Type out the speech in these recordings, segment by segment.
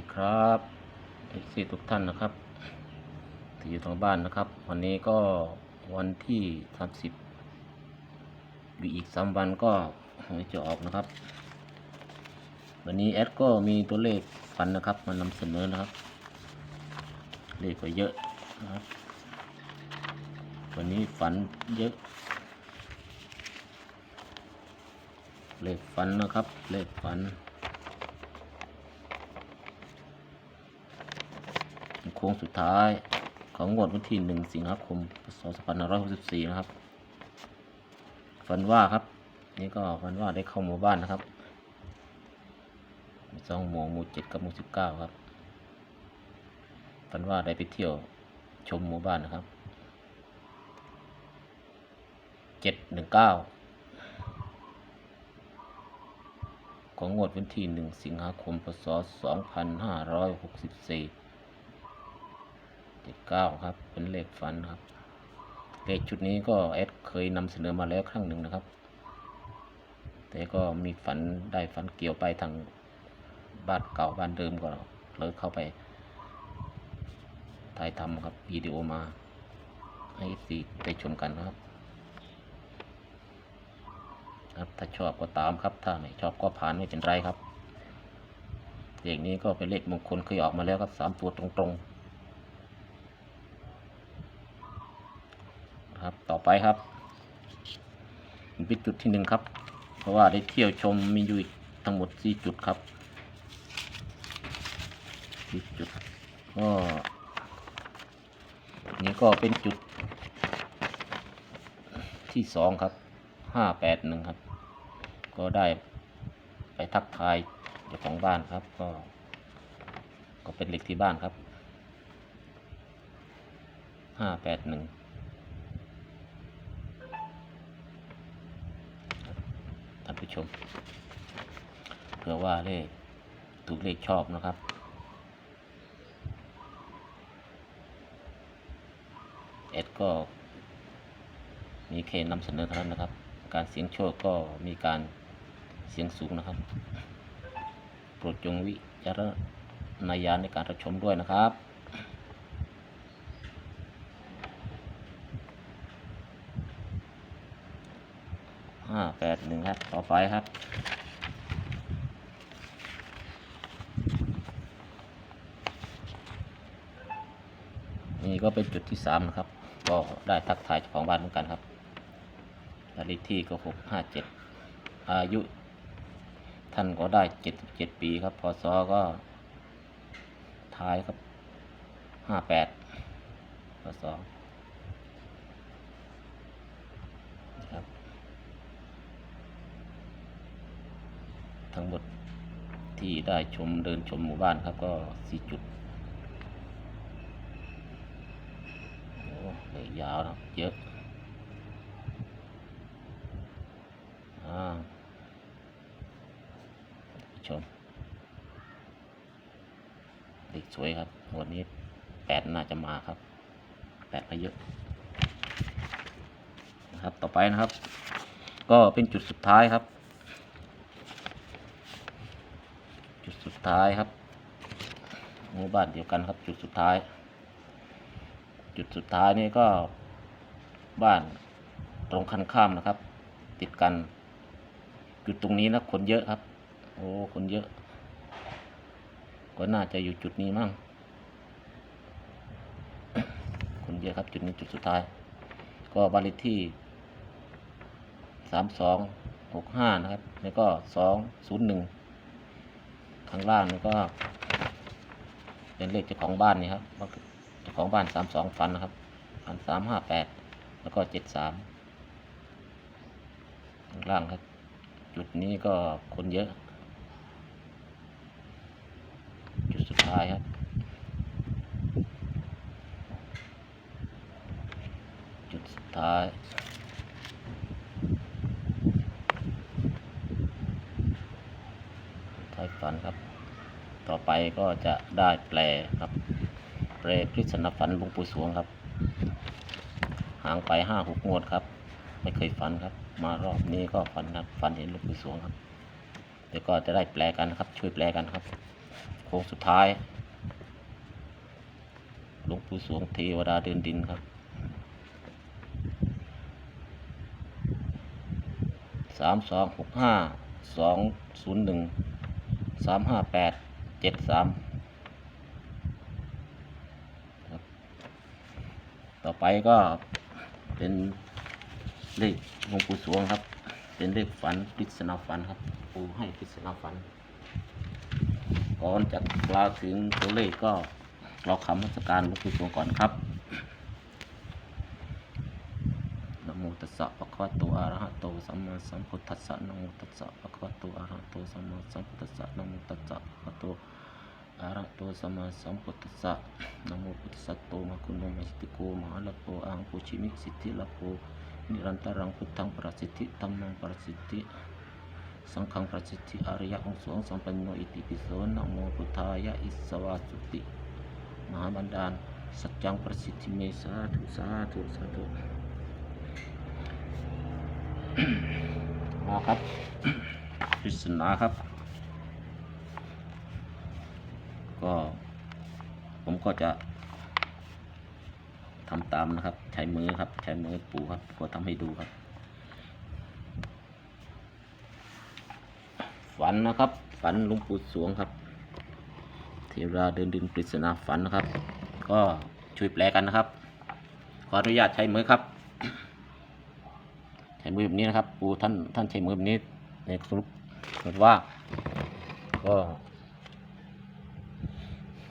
ดีครับเอซีทุกท่านนะครับที่อยู่ทางบ้านนะครับ วันนี้ก็วันที่สามสิบอยู่อีกสามวันก็หวยจะออกนะครับ วันนี้แอดก็มีตัวเลขฝันนะครับมานำเสนอนะครับ เลขก็เยอะนะครับ วันนี้ฝันเยอะ เลขฝันนะครับ เลขฝัน ค้งสุดท้ายของงวดวันที่หนึ่งสิงหาคมพศ2564นะครับ ฝันว่าครับ นี่ก็ฝันว่าได้เข้าหมู่บ้านนะครับสองหมู่หมู่เจ็ดกับหมู่สิบเก้าครับ ฝันว่าได้ไปเที่ยวชมหมู่บ้านนะครับเจ็ดหนึ่งเก้าของงวดวันที่หนึ่งสิงหาคมพศสองพันห้าร้อยหกสิบสี่ เจ็ดเก้าครับ เป็นเลขฝันครับ เลขชุดนี้ก็แอดเคยนำเสนอมาแล้วครั้งหนึ่งนะครับ แต่ก็มีฝันได้ฝันเกี่ยวไปทางบ้านเก่าบ้านเดิมก็เลยเข้าไปถ่ายทำครับวิดีโอมาให้สีได้ชมกันนะครับ ครับถ้าชอบก็ตามครับ ถ้าไม่ชอบก็ผ่านไม่เป็นไรครับเลขนี้ก็เป็นเลขมงคลเคยออกมาแล้วครับสามตัวตรงๆ ครับ ต่อไปครับเป็นจุดที่หนึ่งครับ เพราะว่าได้เที่ยวชมมีอยู่ทั้งหมดสี่จุดครับสี่จุดก็นี่ก็เป็นจุด ที่สองครับห้าแปดหนึ่งครับ ก็ได้ไปทักทายเจ้าของบ้านครับ ก็ ก็เป็นเหลขที่บ้านครับห้าแปดหนึ่ง ท่าน ผู้ชม เผื่อว่าเลขถูกเลขชอบนะครับ เอ็ดก็ มีแค่นำเสนอเท่านั้นนะครับ การเสียงโชคก็มีการเสียงสูงนะครับ โปรดจงวิจารณญาณในการรับชมด้วยนะครับ ห้าแปดหนึ่งครับ ต่อไปครับ นี่ก็เป็นจุดที่สามนะครับ ก็ได้ทักทายเจ้าของบ้านเหมือนกันครับบ้านเลขที่ก็หกห้าเจ็ดอายุ ท่านก็ได้เจ็ดเจ็ดปีครับ พศก็ ท้ายครับห้าแปดพศครับ ทั้งหมด ที่ได้ชมเดินชมหมู่บ้านครับก็สี่จุดโอ้เลยยาวนะเยอะชมเด็กสวยครับวันนี้แปดน่าจะมาครับแปดมาเยอะนะครับต่อไปนะครับ ก็เป็นจุดสุดท้ายครับ จุดสุด ท้ายครับหมู่บ้านเดียวกันครับ จุดสุดท้าย จุดสุดท้ายนี่ก็บ้านตรงคันข้ามนะครับ ติดกันจุดตรงนี้นะคนเยอะครับ โอ้คนเยอะ ก็น่าจะอยู่จุดนี้มั่งคนเยอะครับ จุดนี้จุดสุดท้าย ก็บ้านเลขที่สามสองหกห้านะครับ แล้วก็สองศูนย์หนึ่ง ข้างล่างนี่ก็ เป็นเลขเจ้าของบ้านนี่ครับเจ้าของบ้านสามสองฟันนะครับฟันสามห้าแปดแล้วก็เจ็ดสามข้างล่างครับ จุดนี้ก็คนเยอะ จุดสุดท้ายครับ จุดสุดท้าย ท้าย ฝันครับ ต่อไปก็จะได้แปลครับ แปลพฤษณฝันหลวงปู่สวงครับ ห่างไปห้าหกงวดครับ ไม่เคยฝันครับ มารอบนี้ก็ฝันครับฝันเห็นหลวงปู่สวงครับเดี๋ยวก็จะได้แปลกันครับ ช่วยแปลกันครับโค้งสุดท้ายหลวงปู่สวงเทวดาเดินดินครับสามสองหกห้าสองศูนย์หนึ่ง สามห้าแปดเจ็ดสามต่อไปก็เป็นเลขหลวงปู่สวงครับ เป็นเลขฝันปริศนาฝันครับ ปู่ให้ปริศนาฝัน ก่อนจะกล่าวถึงตัวเลขก็เราคำมัสการหลวงปู่สวงก่อนครับนะโมตัสสะคะวะโตอะระหะโตสัมมาสัมพุทธัสสะนะโมตัสสะภะคะวะโตอะระหะโตสัมมาสัมพุทธัสสะนะโมตัสสะภะคะวะโตอะระหะโตสัมมาสัมพุทธัสสะนะโมพุทธัสสะโตมะคุณโนมัสติโกมะหาลโพอะหังโพชิมิสิทธิละโพนิรันตารังพุทธังปรสิทธิธัมมังปรสิทธิสังฆังประสิทธิอริยองค์สงสัมปันโนอิติปิโสนะโมพุทธายะอิสวาสุติมหาบันดาลสัจจังประสิทธิเมสาธุสาธุสาธุ มาครับปริศนาครับ ก็ ผมก็จะทำตามนะครับ ใช้มือครับ ใช้มือปูครับ ก็ทำให้ดูครับ ฝันนะครับ ฝันลวงปู่สวงครับ เทราเดินดินปริศนาฝันนะครับ ก็ช่วยแปลกันนะครับ ขออนุญาตใช้มือครับ มือแบบนี้นะครับปูท่านท่านใช้มือแบบนี้ในสรุปเหมือนว่าก็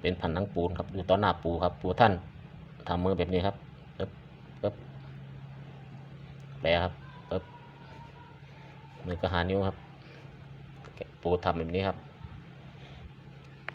เป็นผันทั้งปูนครับอยู่ต่อหน้าปูครับปูท่านทำมือแบบนี้ครับปึ๊บปึ๊บแปลครับปึ๊บมือก็หานิ้วครับ ปูทำแบบนี้ครับ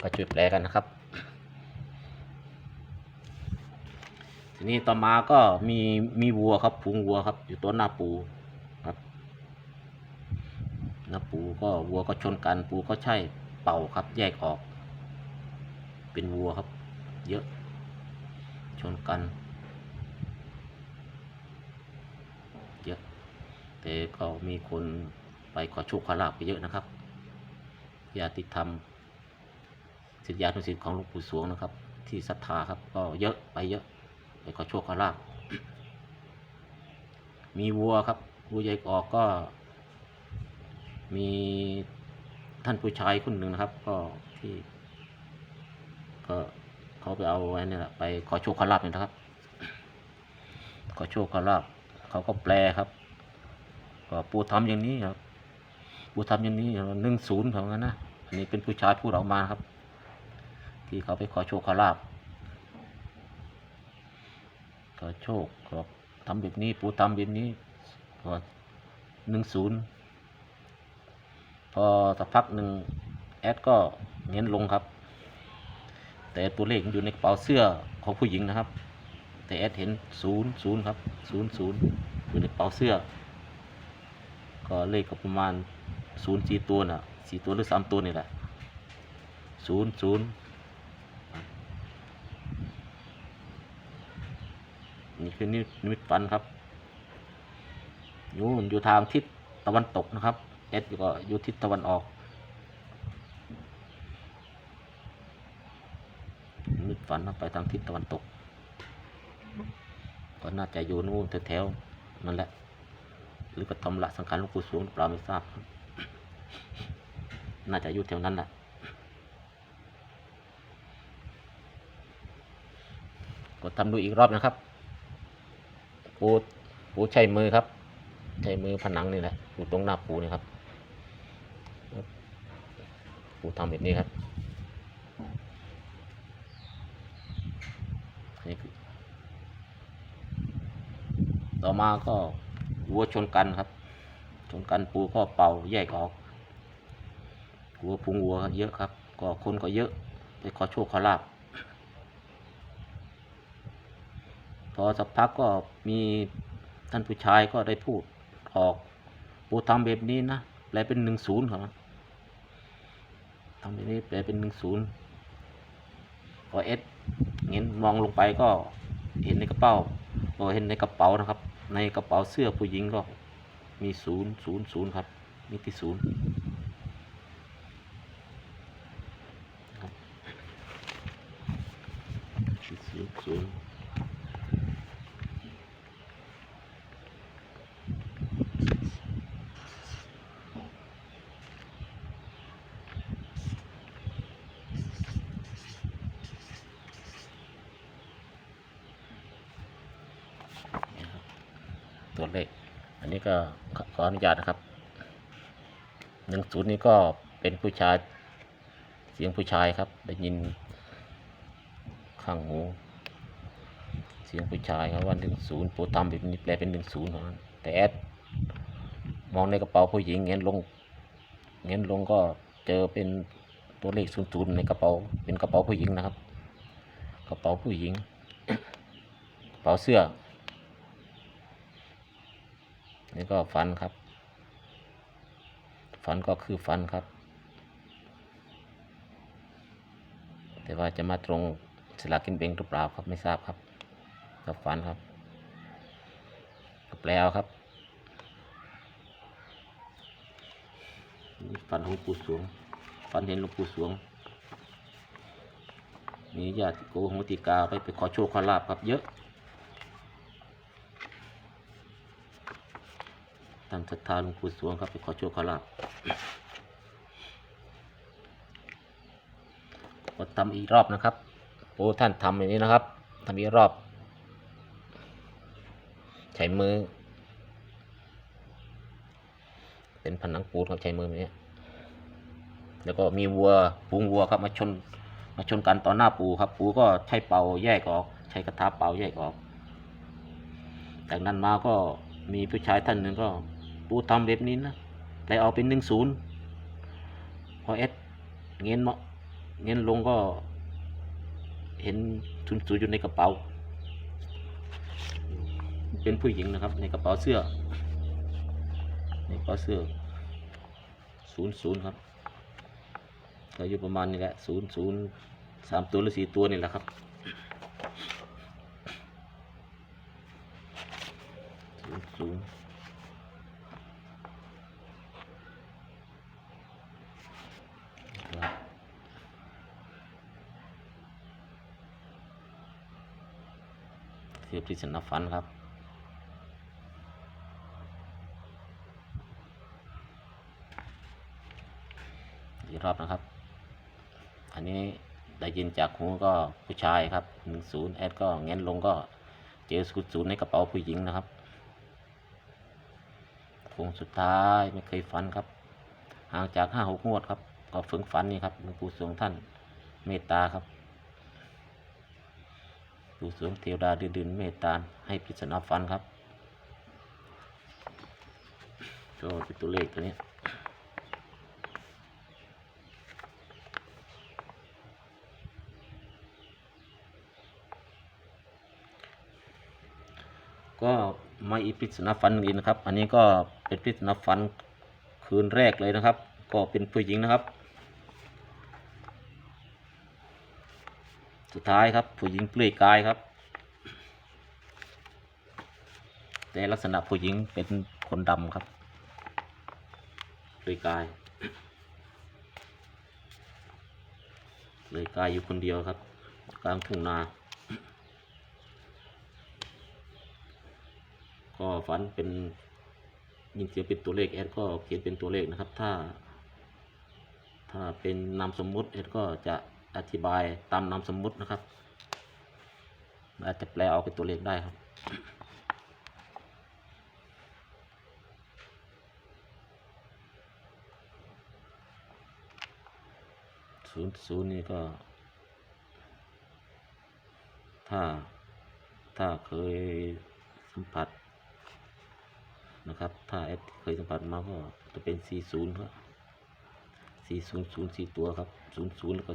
ก็ช่วยแปลกันนะครับ ทีนี้ต่อมาก็มีมีวัวครับพุงวัวครับ อยู่ต้นหน้าปู น้าปูก็วัวก็ชนกัน ปูก็ใช่เป่าครับ แยกออก เป็นวัวครับ เยอะ ชนกัน เยอะ แต่ก็มีคนไปขอโชคขอลาบไปเยอะนะครับญาติธรรมศิษยานุศิษย์ของหลวงปู่สวงนะครับ ที่ศรัทธาครับ ก็เยอะไปเยอะไปขอโชคขอลาบมีวัวครับวัวใหญ่ออกก็ มีท่านผู้ชายคนหนึ่งนะครับ ก็ที่ ก็เขาไปเอาไว้นี่แหละไปขอโชคขอลาบนี่นะครับ ขอโชคขอลาบเขาก็แปลครับ ก็ปูทำอย่างนี้ครับ ปูทำอย่างนี้หนึ่งศูนย์เขางั้นนะอันนี้เป็นผู้ชายพูดออกมาครับ ที่เขาไปขอโชคขอลาบขอโชคก็ทำแบบนี้ปูทำแบบนี้ก็หนึ่งศูนย์ พอสักพักหนึ่งแอดก็เน้นลงครับ แต่ตัวเลขอยู่ในกระเป๋าเสื้อของผู้หญิงนะครับ แต่แอดเห็นศูนย์ศูนย์ครับศูนย์ศูนย์อยู่ในกระเป๋าเสื้อ ก็เลขก็ประมาณศูนย์สี่ตัวน่ะสี่ตัวหรือสามตัวนี่แหละศูนย์ศูนย์นี่คือนินิมิตฝันครับ อยู่อยู่ทางทิศตะวันตกนะครับ เอสก็อยู่ทิศตะวันออกนิมิตฝันไปทางทิศตะวันตก ก็น่าจะอยู่นู่นแถวๆนั่นแหละ หรือปฐมละสังขารหลวงปู่สวงเปล่าไม่ทราบครับน่าจะอยู่แถวนั้นแหละก็ทำดูอีกรอบนะครับ ปูปูใช้มือครับ ใช้มือผนังนี่แหละอยู่ตรงหน้าปูนี่ครับูทำแบบนี้ครับนี่คือต่อมาก็วัวชนกันครับ ชนกันปูก็เป่าแยกออกวัวพุงวัวเยอะครับ ก็คนก็เยอะไปขอโชคขอลาบพอสักพักก็มีท่านผู้ชายก็ได้พูดออกปูทำแบบนี้นะแปลเป็นหนึ่งศูนย์ครับ ทำแบบนี้แปลเป็นหนึ่งศูนย์พอเอสเง็นมองลงไปก็เห็นในกระเป๋าก็เห็นในกระเป๋านะครับ ในกระเป๋าเสื้อผู้หญิงก็มีศูนย์ศูนย์ศูนย์ครับมีที่ศูนย์ครับ ศูนย์นี่ครับ ตัวเลข อันนี้ก็ขออนุญาตนะครับหนึ่งศูนย์นี้ก็เป็นผู้ชาย เสียงผู้ชายครับ ได้ยินข้างหู เสียงผู้ชายครับว่าหนึ่งศูนย์โปูทำแบบนี้แปลเป็นหนึ่งศูนย์นั้นแต่แอดมองในกระเป๋าผู้หญิงเงี้ยลงเงี้ยลงก็เจอเป็นตัวเลขศูนย์ศูนย์ในกระเป๋า เป็นกระเป๋าผู้หญิงนะครับ กระเป๋าผู้หญิง กระเป๋าเสื้อ นี่ก็ฟันครับฟันก็คือฟันครับ แต่ว่าจะมาตรงสลากกินแบ่งหรือเปล่าครับไม่ทราบครับก็ฟันครับก็แปลเอาครับนี่ฟันของปู่สวงฟันเห็นหลวงปู่สวงมีญาติโกโหติกาไปไปขอโชคขอลาบครับเยอะ ตามศรัทธาหลวงปู่สวงครับไปขอโชคขอลาบก็ทำอีกรอบนะครับ โอ้ท่านทำอย่างนี้นะครับทำอีกรอบ ใช้มือ เป็นผนังปูนครับใช้มือแบบนี้แล้วก็มีวัวปูงวัวครับมาชนมาชนกันต่อหน้าปูครับ ปูก็ใช้เป่าแยกออก ใช้กระทาเป่าแยกออก จากนั้นมาก็ มีผู้ชายท่านหนึ่งก็ปูทำแบบนี้นะเลยเอาเป็นหนึ่งศูนย์พอเอสเงินเนาเงินลงก็เห็นทุนสูอยู่ในกระเป๋า เป็นผู้หญิงนะครับ ในกระเป๋าเสื้อ ในกระเป๋าเสื้อศูนย์ศูนย์ครับก็อยู่ประมาณนี้แหละศูนย์ศูนย์สามตัวหรือสี่ตัวนี่แหละครับ ศูนย์ศูนย์ครับคือปริศนาฝันครับอีกรอบนะครับ อันนี้ได้ยินจากหูก็ผู้ชายครับหนึ่งศูนย์แอดก็เง้นลงก็เจอศูนย์ในกระเป๋าผู้หญิงนะครับ ค้งสุดท้ายไม่เคยฝันครับห่างจากห้าหกงวดครับ ก็ฝึกฝันนี่ครับหลวงปู่สวงท่านเมตตาครับปู่สวงเทวดาดืดินเมตตาให้ปริศนาฝันครับก็เป็นตัวเลขตัวนี้ก็ ไมาอีกปริศนาฝันอีกนะครับ อันนี้ก็เป็นปริศนาฝันคืนแรกเลยนะครับ ก็เป็นผู้หญิงนะครับ สุดท้ายครับผู้หญิงเปลือยกายครับ แต่ลักษณะผู้หญิงเป็นคนดำครับเปลือยกายเปลือยกายอยู่คนเดียวครับ กลางทุ่งนา ก็ฝันเป็นยินเสียงเป็นตัวเลขแอดก็เขียนเป็นตัวเลขนะครับ ถ้า ถ้าเป็นนามสมมุติแอดก็จะอธิบายตามนามสมมุตินะครับอาจจะแปลเอาเป็นตัวเลขได้ครับศูนย์ศูนย์นี่ก็ ถ้า ถ้าเคยสัมผัส นะครับ ถ้าแอดเคยสัมผัสมาก็จะเป็น 40 ครับ 400 4 ตัวครับ 00 แล้วก็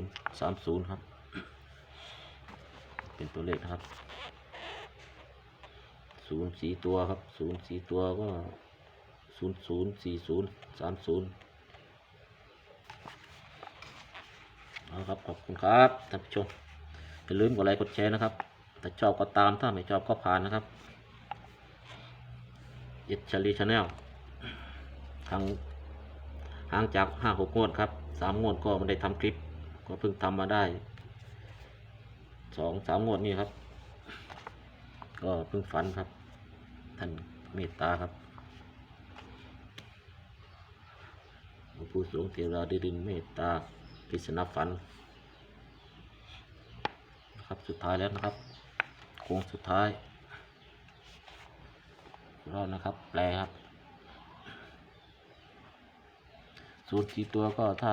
40 30 ครับ เป็นตัวเลขครับ 0 4 ตัวครับ 0 4 ตัวก็ 00 40 30เอาครับขอบคุณครับท่านผู้ชมอย่าลืมกดไลค์กดแชร์นะครับ ถ้าชอบก็ตามถ้าไม่ชอบก็ผ่านนะครับ เอ็ดชาลีชาแนลทางห่างจากห้าหกงวดครับสามงวดก็ไม่ได้ทำคลิป ก็เพิ่งทำมาได้สองสามงวดนี่ครับ ก็เพิ่งฝันครับ ท่านเมตตาครับหลวงปู่สวงเทวราดิรินเมตตาพิษณุฝันนะครับสุดท้ายแล้วนะครับโค้งสุดท้าย รอดนะครับ แปลครับศูนย์สี่ตัวก็ถ้า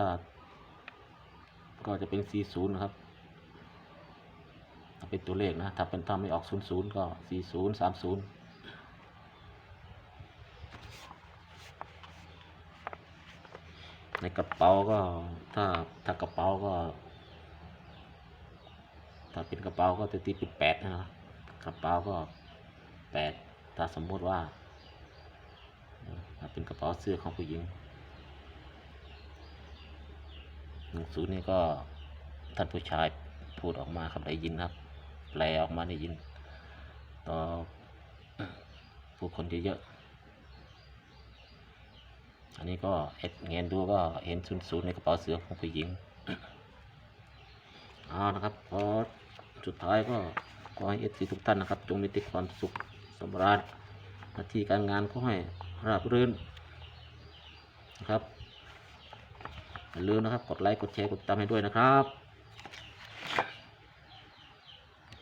ก็จะเป็นสี่ศูนย์นะครับถ้าเป็นตัวเลขนะ ถ้าเป็นถ้าไม่ออกศูนย์ศูนย์ก็สี่ศูนย์สามศูนย์ในกระเป๋าก็ถ้าถ้ากระเป๋าก็ ถ้าเป็นกระเป๋าก็จะตีเป็นแปดนะครับกระเป๋าก็แปด ถ้าสมมติว่าเป็นกระเป๋าเสื้อของผู้หญิงหนึ่งศูนย์นี่ก็ท่านผู้ชายพูดออกมาครับได้ยินครับ แปลออกมาได้ยิน ต่อผู้คนเยอะๆอันนี้ก็เอ็ดเงนดูก็เห็นศูนย์ศูนย์ในกระเป๋าเสื้อของผู้หญิงเอานะครับพอสุดท้ายก็ขอให้เอฟซีทุกท่านนะครับ จงมีแต่ความสุข สำราญหน้าที่การงานก็ให้ราบรื่นนะครับอย่าลืมนะครับ กดไลค์ กดแชร์ กดติดตามให้ด้วยนะครับ